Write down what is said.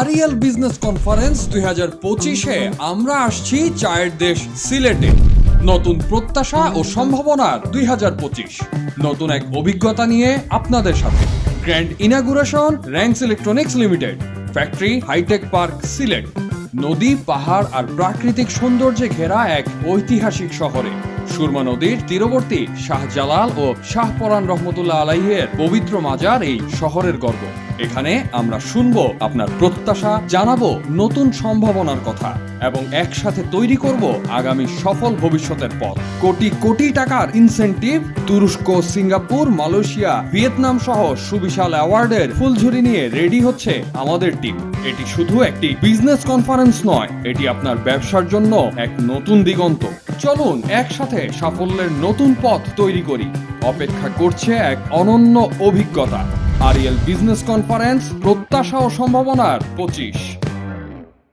Arial business conference দুই হাজার পঁচিশে আমরা আসছি চায়ের দেশ সিলেটে। নতুন প্রত্যাশা ও সম্ভাবনার দুই হাজার পঁচিশ। নতুন এক অভিজ্ঞতা নিয়ে আপনাদের সাথে। Grand inauguration Rangs electronics limited, factory, hitech park, Sylhet. নদী, পাহাড় আর প্রাকৃতিক সৌন্দর্যে ঘেরা এক ঐতিহাসিক শহরে। সুরমা নদীর তীরবর্তী শাহজালাল ও শাহপরান রহমতুল্লাহ আলাইহের পবিত্র মাজার এই শহরের গর্ব। এখানে আমরা শুনব, আপনার প্রত্যাশা জানাব, নতুন সম্ভাবনার কথা, এবং একসাথে তৈরি করব আগামী সফল ভবিষ্যতের পথ। কোটি কোটি টাকার ইনসেন্টিভ তুরস্ক, সিঙ্গাপুর, মালয়েশিয়া, ভিয়েতনাম সহ সুবিশাল অ্যাওয়ার্ডের ফুলঝুরি নিয়ে রেডি হচ্ছে আমাদের টিম। এটি শুধু একটি বিজনেস কনফারেন্স নয়, এটি আপনার ব্যবসার জন্য এক নতুন দিগন্ত। চলুন একসাথে সাফল্যের নতুন পথ তৈরি করি। অপেক্ষা করছে এক অনন্য অভিজ্ঞতা। আরিয়াল বিজনেস কনফারেন্স প্রত্যাশা ও সম্ভাবনার পঁচিশ।